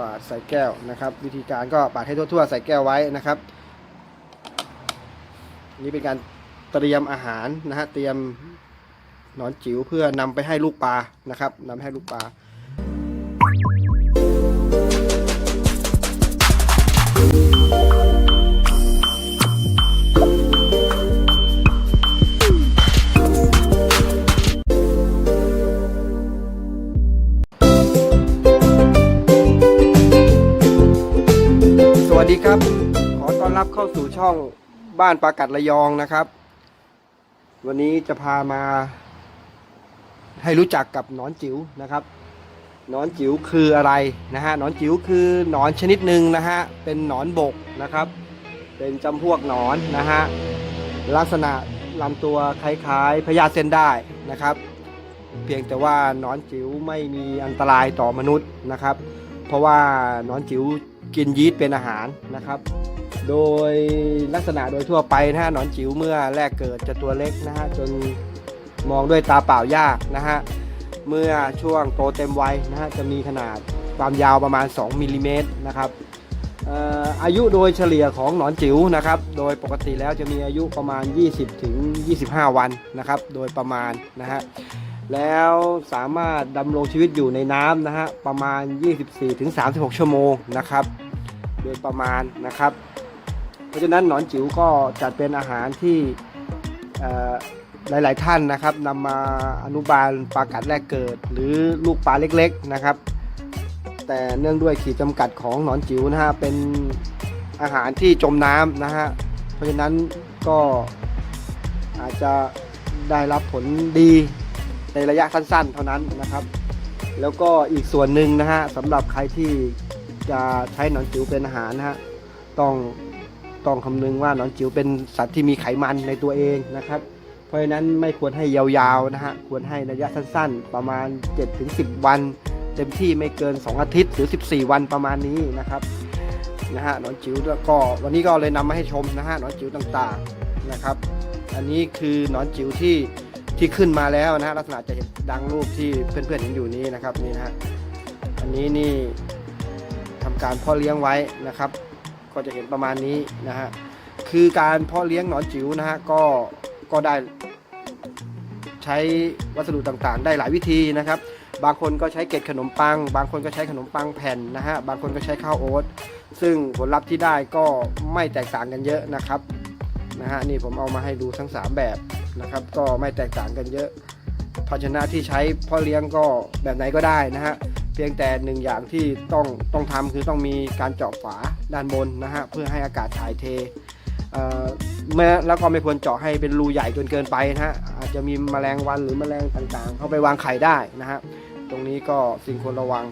ปาดใส่แก้วนะครับ วิธีการก็ปาดให้ทั่วๆใส่แก้วไว้นะครับ นี่เป็นการเตรียมอาหารนะฮะเตรียมหนอนจิ๋วเพื่อนำไปให้ลูกปลานะครับนำไปให้ลูกปลา ช่องบ้านปลากัดระยองนะครับ วันนี้จะพามา ให้รู้จักกับหนอนจิ๋วนะครับหนอนจิ๋วคืออะไรนะฮะหนอนจิ๋วคือหนอนชนิดหนึ่งนะฮะเป็นหนอนบกนะครับ เป็นจำพวกหนอนนะฮะลักษณะลำตัวคล้ายๆพญาเส้นได้นะครับ เพียงแต่ว่าหนอนจิ๋วไม่มีอันตรายต่อมนุษย์นะครับ เพราะว่าหนอนจิ๋ว กินยีสต์เป็นอาหารนะครับ โดยลักษณะโดยทั่วไปนะฮะหนอนจิ๋วเมื่อแรกเกิดจะตัวเล็กนะฮะจนมองด้วยตาเปล่ายากนะฮะเมื่อช่วงโตเต็มวัยนะฮะจะมีขนาดความยาวประมาณ 2มิลลิเมตรนะครับอายุโดยเฉลี่ยของหนอนจิ๋วนะครับ โดยปกติแล้วจะมีอายุประมาณ 20ถึง25 วันนะครับ โดยประมาณนะฮะ แล้วสามารถดำรงชีวิตอยู่ในน้ำนะฮะประมาณ 24-36 ชั่วโมงนะครับ โดยประมาณนะครับ เพราะฉะนั้นหนอนจิ๋วก็จัดเป็นอาหารที่หลาย ๆ ท่านนะครับนำมาอนุบาลปลากัดแรกเกิด หรือลูกปลาเล็ก ๆ นะครับ แต่เนื่องด้วยขีดจำกัดของหนอนจิ๋วนะฮะเป็นอาหารที่จมน้ำนะฮะเพราะฉะนั้นก็อาจจะได้รับผลดีในระยะสั้น ๆ เท่านั้นนะครับ แล้วก็อีกส่วนหนึ่งนะฮะสำหรับใครที่ จะใช้หนอนจิ๋วเป็นอาหารนะฮะต้องต้องคำนึงว่าหนอนจิ๋วเป็นสัตว์ที่มีไขมันในตัวเองนะครับ เพราะฉะนั้นไม่ควรให้ยาวๆนะฮะควรให้ระยะสั้นๆ ประมาณ 7-10 วัน เต็มที่ไม่เกิน 2 อาทิตย์หรือ 14 วันประมาณนี้นะครับนะฮะหนอนจิ๋วก็วันนี้ก็เลยนำมาให้ชมนะฮะหนอนจิ๋วต่างๆนะครับ อันนี้คือหนอนจิ๋วที่ที่ขึ้นมาแล้วนะฮะลักษณะจะเห็นดังรูปที่เพื่อนๆเห็นอยู่นี้นะครับนี่นะฮะอันนี้นี่ การเพาะเลี้ยงไว้นะครับ ก็จะเห็นประมาณนี้นะฮะคือการเพาะเลี้ยงหนอนจิ๋วนะฮะก็ก็ได้ใช้วัสดุต่างๆ ได้หลายวิธีนะครับ บางคนก็ใช้เกล็ดขนมปัง บางคนก็ใช้ขนมปังแผ่นนะฮะบางคนก็ใช้ข้าวโอ๊ตซึ่งผลลัพธ์ที่ได้ก็ไม่แตกต่างกันเยอะนะครับนะฮะนี่ผมเอามาให้ดูทั้งสามแบบนะครับ ก็ไม่แตกต่างกันเยอะภาชนะที่ใช้พ่อเลี้ยงก็แบบไหนก็ได้นะฮะ เพียงแต่หนึ่งอย่างที่ต้องต้องทำคือต้องมีการเจาะฝาด้านบนนะฮะเพื่อให้อากาศถ่ายเทเมื่อแล้วก็ไม่ควรเจาะให้เป็นรูใหญ่จนเกินไปนะฮะอาจจะมีแมลงวันหรือแมลงต่างๆ เข้าไปวางไข่ได้นะฮะตรงนี้ก็สิ่งควรระวัง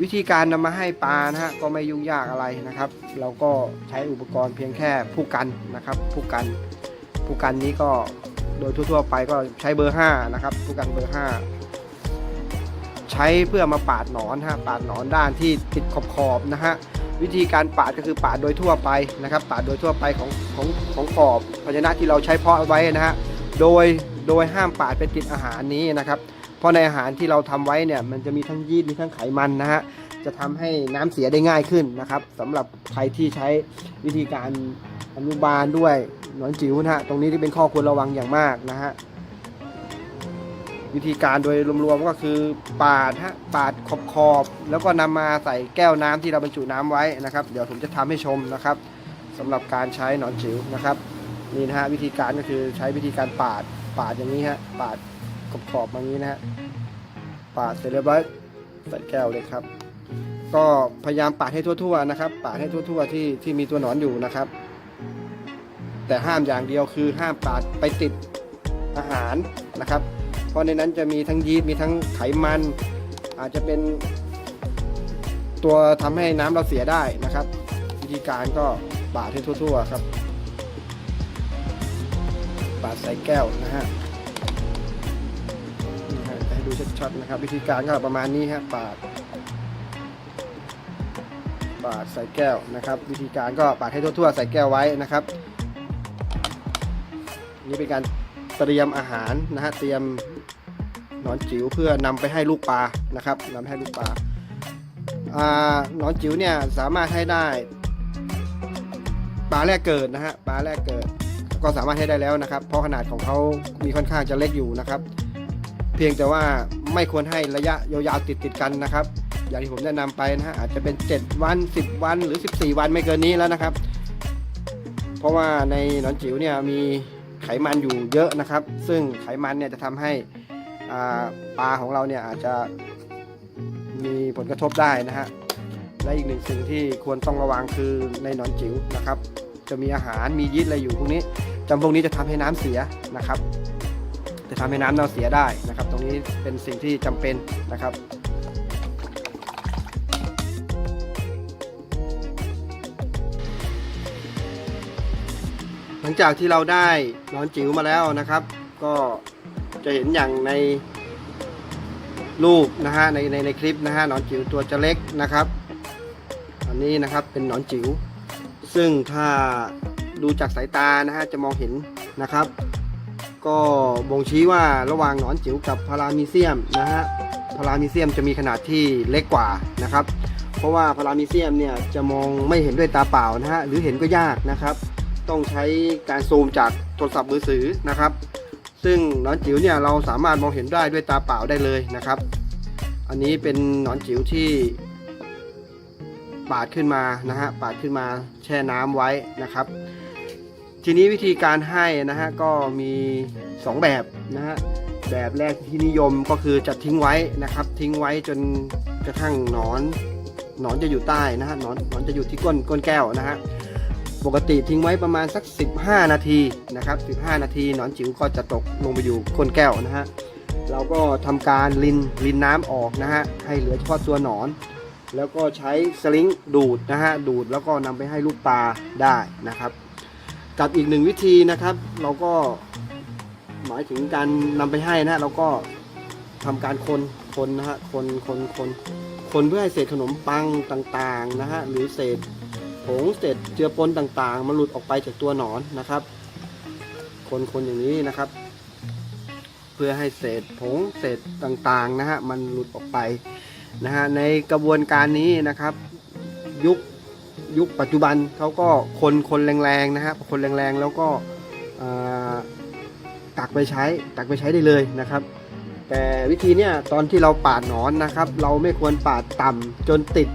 วิธีการนำมาให้ปลานะฮะก็ไม่ยุ่งยากอะไรนะครับ เราก็ใช้อุปกรณ์เพียงแค่ผู้กันนะครับผู้กันผู้กันนี้ก็โดยทั่วๆไปก็ใช้เบอร์5นะครับผู้กันเบอร์ 5 ใช้เพื่อมาปาดหนอนฮะปาดหนอนด้านที่ติดขอบๆนะฮะวิธีการปาดก็คือปาดโดยทั่วไปนะครับปาดโดยทั่วไปของของของขอบภาชนะที่เราใช้เพาะไว้นะฮะโดยโดยห้ามปาดไปติดอาหารนี้นะครับ เพราะในอาหารที่เราทำไว้เนี่ยมันจะมีทั้งยีสต์มีทั้งไขมันนะฮะจะทำให้น้ำเสียได้ง่ายขึ้นนะครับสำหรับใครที่ใช้วิธีการอนุบาลด้วยหนอนจิ๋วนะฮะตรงนี้ที่เป็นข้อควรระวังอย่างมากนะฮะ วิธีการโดยรวมๆก็คือปาดฮะปาดขอบขอบๆแล้วก็นำมาใส่แก้วน้ำที่เราบรรจุน้ำไว้นะครับ เดี๋ยวผมจะทำให้ชมนะครับสำหรับการใช้หนอนจิ๋วนะครับนี่นะฮะวิธีการก็คือใช้วิธีการปาดปาดอย่างนี้ฮะปาดขอบขอบๆอย่างนี้นะฮะปาดเสร็จเรียบร้อยใส่แก้วเลยครับ ก็พยายามปาดให้ทั่วๆนะครับ ปาดให้ทั่วๆที่ที่มีตัวหนอนอยู่นะครับ แต่ห้ามอย่างเดียวคือห้ามปาดไปติดอาหารนะครับ เพราะในนั้นจะมีทั้งยีสต์มีทั้งไขมัน อาจจะเป็นตัวทำให้น้ำเราเสียได้นะครับ วิธีการก็ปาดให้ทั่วๆครับปาดใส่แก้วนะฮะนี่ฮะจะให้ดูชัดๆนะครับ วิธีการก็ประมาณนี้ฮะปาดปาดใส่แก้วนะครับ วิธีการก็ปาดให้ทั่วๆ ใส่แก้วไว้นะครับ นี่เป็นการ เตรียมอาหารนะฮะเตรียมหนอนจิ๋วเพื่อนำไปให้ลูกปลานะครับนำให้ลูกปลาอ่าหนอนจิ๋วเนี่ยสามารถให้ได้ปลาแรกเกิดนะฮะปลาแรกเกิด ก็สามารถให้ได้แล้วนะครับ เพราะขนาดของเขามีค่อนข้างจะเล็กอยู่นะครับ เพียงแต่ว่าไม่ควรให้ระยะยาวๆติดติดกันนะครับ อย่างที่ผมแนะนำไปนะฮะอาจจะเป็น 7 วัน 10 วันหรือ 14 วันไม่เกินนี้แล้วนะครับ เพราะว่าในหนอนจิ๋วเนี่ยมี ไขมันอยู่เยอะนะครับ ซึ่งไขมันเนี่ยจะทำให้ปลาของเราเนี่ยอาจจะมีผลกระทบได้นะฮะและอีกหนึ่งสิ่งที่ควรต้องระวังคือในหนอนจิ๋วนะครับ จะมีอาหารมียีสต์อะไรอยู่พวกนี้จำพวกนี้จะทำให้น้ำเสียนะครับ จะทำให้น้ำเน่าเสียได้นะครับ ตรงนี้เป็นสิ่งที่จำเป็นนะครับ หลังจากที่เราได้หนอนจิ๋วมาแล้วนะครับ ก็จะเห็นอย่างในรูปนะฮะในในในคลิปนะฮะหนอนจิ๋วตัวจะเล็กนะครับ อันนี้นะครับเป็นหนอนจิ๋วซึ่งถ้าดูจากสายตานะฮะจะมองเห็นนะครับ ก็บ่งชี้ว่าระหว่างหนอนจิ๋วกับพารามีเซียมนะฮะพารามีเซียมจะมีขนาดที่เล็กกว่านะครับ เพราะว่าพารามีเซียมเนี่ยจะมองไม่เห็นด้วยตาเปล่านะฮะหรือเห็นก็ยากนะครับ ต้องใช้การซูมจากโทรศัพท์มือถือนะครับ ซึ่งหนอนจิ๋วเนี่ยเราสามารถมองเห็นได้ด้วยตาเปล่าได้เลยนะครับ อันนี้เป็นหนอนจิ๋วที่ปาดขึ้นมานะฮะปาดขึ้นมาแช่น้ำไว้นะครับ ทีนี้วิธีการให้นะฮะก็มี 2 แบบนะฮะแบบแรกที่นิยมก็คือจะทิ้งไว้นะครับ ทิ้งไว้จนกระทั่งหนอนหนอนจะอยู่ใต้นะฮะหนอนหนอนจะอยู่ที่ก้นก้นแก้วนะฮะ ปกติทิ้งไว้ประมาณสัก 15 นาทีนะครับ 15 นาทีหนอนจิ๋วก็จะตกลงไปอยู่ก้นแก้วนะฮะเราก็ทำการลินลินน้ำออกนะฮะให้เหลือเฉพาะตัวหนอน แล้วก็ใช้สลิงดูดนะฮะดูดแล้วก็นำไปให้ลูกปลาได้นะครับ กับอีกหนึ่งวิธีนะครับ เราก็หมายถึงการนำไปให้นะฮะเราก็ทำการคนคนนะฮะคนคนคนคนเพื่อให้เศษขนมปังต่างๆนะฮะหรือเศษ ผงเศษเจือปนต่างๆ มันหลุดออกไปจากตัวหนอนนะครับ คนๆอย่างนี้นะครับ เพื่อให้เศษผงเศษต่างๆนะฮะมันหลุดออกไปนะฮะในกระบวนการนี้นะครับ ยุคยุคปัจจุบันเขาก็คนคนแรงๆนะฮะคนแรงๆแล้วก็อ่อตักไปใช้ตักไปใช้ได้เลยนะครับ แต่วิธีเนี้ยตอนที่เราปาดหนอนนะครับ เราไม่ควรปาดต่ำจนติด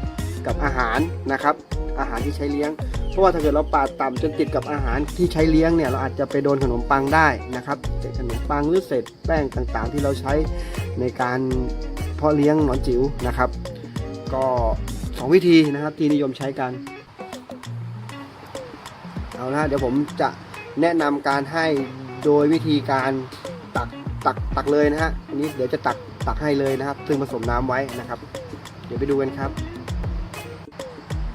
กับอาหารนะครับ อาหารที่ใช้เลี้ยง เพราะว่าถ้าเกิดเราปาดต่ำจนติดกับอาหารที่ใช้เลี้ยงเนี่ยเราอาจจะไปโดนขนมปังได้นะครับเศษขนมปังหรือเศษแป้งต่างๆ ที่เราใช้ในการเพาะเลี้ยงหนอนจิ๋วนะครับ ก็สองวิธีนะครับที่นิยมใช้กันเอาละเดี๋ยวผมจะแนะนำการให้โดยวิธีการตักตักตักเลยนะฮะอันนี้เดี๋ยวจะตักตักให้เลยนะครับ ซึ่งผสมน้ำไว้นะครับ เดี๋ยวไปดูกันครับ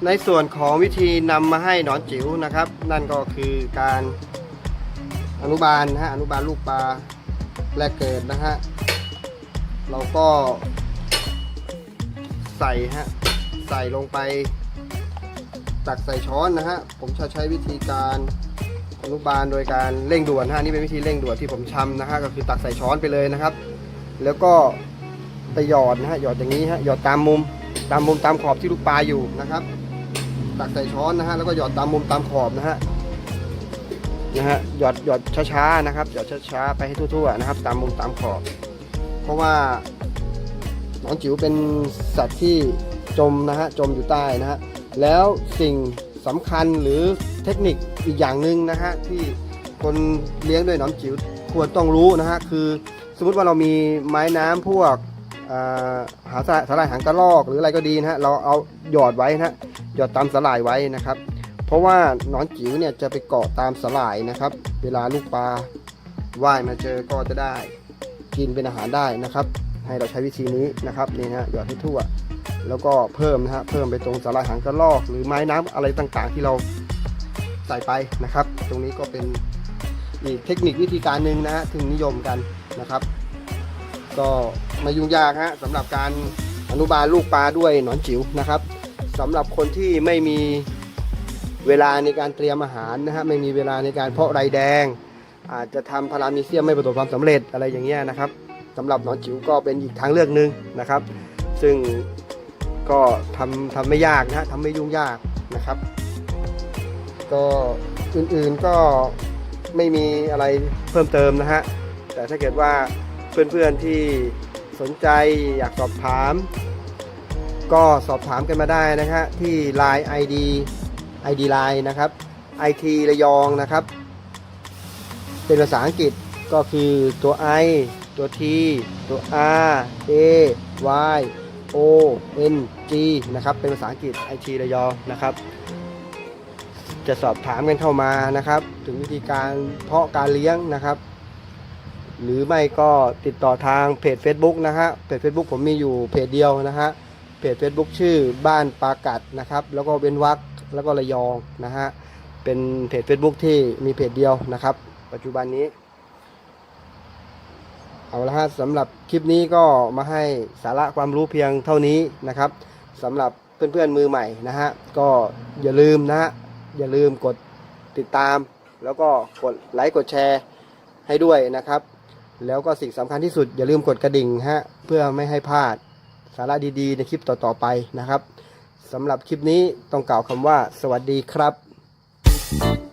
ในส่วนของวิธีนำมาให้หนอนจิ๋วนะครับ นั่นก็คือการอนุบาลนะฮะอนุบาลลูกปลาแรกเกิดนะฮะเราก็ใส่ฮะใส่ลงไปตักใส่ช้อนนะฮะผมจะใช้วิธีการอนุบาลโดยการเร่งด่วนฮะนี่เป็นวิธีเร่งด่วนที่ผมชำนะฮะก็คือตักใส่ช้อนไปเลยนะครับ แล้วก็ไปหยอดนะฮะหยอดอย่างนี้ฮะหยอดตามมุมตามมุมตามขอบที่ลูกปลาอยู่นะครับ ตักใส่ช้อนนะฮะแล้วก็หยอดตามมุมตามขอบนะฮะนะฮะหยอดหยอดช้าๆนะครับหยอดช้าๆไปให้ทั่วๆนะครับ ตามมุมตามขอบ เพราะว่าหนอนจิ๋วเป็นสัตว์ที่จมนะฮะจมอยู่ใต้นะฮะแล้วสิ่งสำคัญหรือเทคนิคอีกอย่างหนึ่งนะฮะที่คนเลี้ยงด้วยหนอนจิ๋วควรต้องรู้นะฮะคือ สมมติว่าเรามีไม้น้ำพวก หาสาสาหร่ายหางกระรอกหรืออะไรก็ดีนะฮะเราเอาหยอดไว้นะฮะหยอดตามสลายไว้นะครับ เพราะว่านอนจิ๋วเนี่ยจะไปเกาะตามสลายนะครับ เวลาลูกปลาว่ายมาเจอก็จะได้ กินเป็นอาหารได้นะครับ ให้เราใช้วิธีนี้นะครับนี่ฮะหยอดให้ทั่ว แล้วก็เพิ่มนะฮะเพิ่มไปตรงสลายหางกระรอก หรือไม้น้ำอะไรต่างๆ ที่เราใส่ไปนะครับ ตรงนี้ก็เป็นอีกเทคนิควิธีการหนึ่งนะฮะถึงนิยมกันนะครับ ก็ไม่ยุ่งยากฮะสำหรับการอนุบาลลูกปลาด้วยหนอนจิ๋วนะครับสำหรับคนที่ไม่มีเวลาในการเตรียมอาหารนะฮะไม่มีเวลาในการเพาะไรแดง อาจจะทำพารามีเซียมไม่ประสบความสำเร็จอะไรอย่างเงี้ยนะครับสำหรับหนอนจิ๋วก็เป็นอีกทางเลือกหนึ่งนะครับ ซึ่งก็ทำทำไม่ยากนะฮะทำไม่ยุ่งยากนะครับ ก็อื่นๆก็ไม่มีอะไรเพิ่มเติมนะฮะแต่ถ้าเกิดว่า เพื่อนๆที่สนใจอยากสอบถาม ก็สอบถามกันมาได้นะฮะที่ Line ID ID Line นะครับ IT ระยองนะครับ เป็นภาษาอังกฤษก็คือตัว I ตัว T ตัว R A Y O N G นะครับ เป็นภาษาอังกฤษ IT ระยองนะครับจะสอบถามกันเข้ามานะครับ ถึงวิธีการเพาะการเลี้ยงนะครับ หรือไม่ก็ติดต่อทางเพจ Facebook นะฮะเพจ Facebook ผมมีอยู่เพจเดียวนะฮะเพจ Facebook ชื่อบ้านปากัดนะครับแล้วก็เว้นวักแล้วก็ระยองนะฮะเป็นเพจ Facebook ที่มีเพจเดียวนะครับ ปัจจุบันนี้ เอาละฮะสำหรับคลิปนี้ก็มาให้สาระความรู้เพียงเท่านี้นะครับสำหรับเพื่อนๆมือใหม่นะฮะก็อย่าลืมนะฮะอย่าลืมกดติดตาม แล้วก็กดไลค์กดแชร์ให้ด้วยนะครับ แล้วก็สิ่งสำคัญที่สุดอย่าลืมกดกระดิ่งฮะเพื่อไม่ให้พลาดสาระดีๆ ในคลิปต่อๆไปนะครับสำหรับคลิปนี้ต้องกล่าวคำว่า สวัสดีครับ